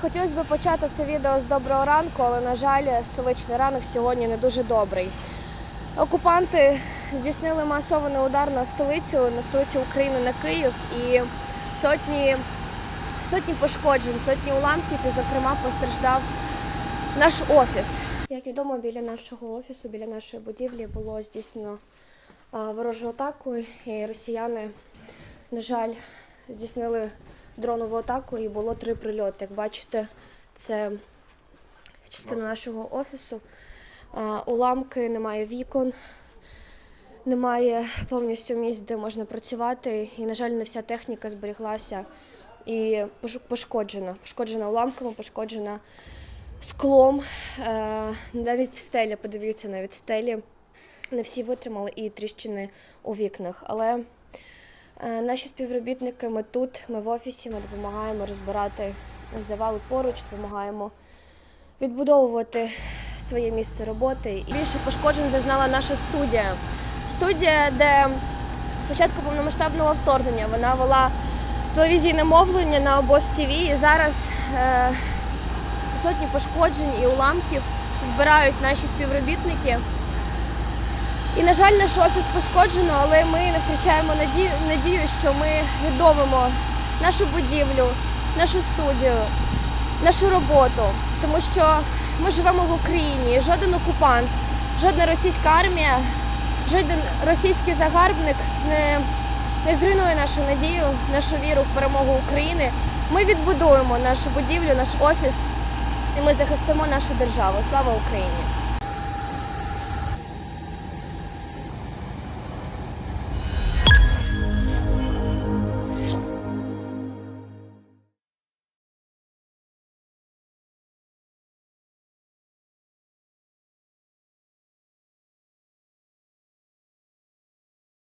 Хотілося б почати це відео з доброго ранку, але, на жаль, столичний ранок сьогодні не дуже добрий. Окупанти здійснили масований удар на столицю, на столицю України, на Київ, і сотні, сотні пошкоджень, сотні уламків, і, зокрема, постраждав наш офіс. Як відомо, біля нашого офісу, біля нашої будівлі було здійснено ворожу атаку, і росіяни, на жаль, здійснили дронову атаку і було три прильоти. Як бачите, це частина нашого офісу. Уламки, немає вікон, немає повністю місць, де можна працювати. І, на жаль, не вся техніка зберіглася і пошкоджена. Пошкоджена уламками, пошкоджена склом. Е, Навіть стеля, подивіться, навіть стелі. Не всі витримали і тріщини у вікнах. Але Наші співробітники, ми тут, ми в офісі, ми допомагаємо розбирати завали поруч, допомагаємо відбудовувати своє місце роботи. І більше пошкоджень зазнала наша студія. Студія, де спочатку повномасштабного вторгнення вона вела телевізійне мовлення на обоз ТВ, і зараз е, сотні пошкоджень і уламків збирають наші співробітники. І, на жаль, наш офіс пошкоджено, але ми не втрачаємо надію, надію, що ми відновимо нашу будівлю, нашу студію, нашу роботу. Тому що ми живемо в Україні, жоден окупант, жодна російська армія, жоден російський загарбник не, не зруйнує нашу надію, нашу віру в перемогу України. Ми відбудуємо нашу будівлю, наш офіс, і ми захистимо нашу державу. Слава Україні!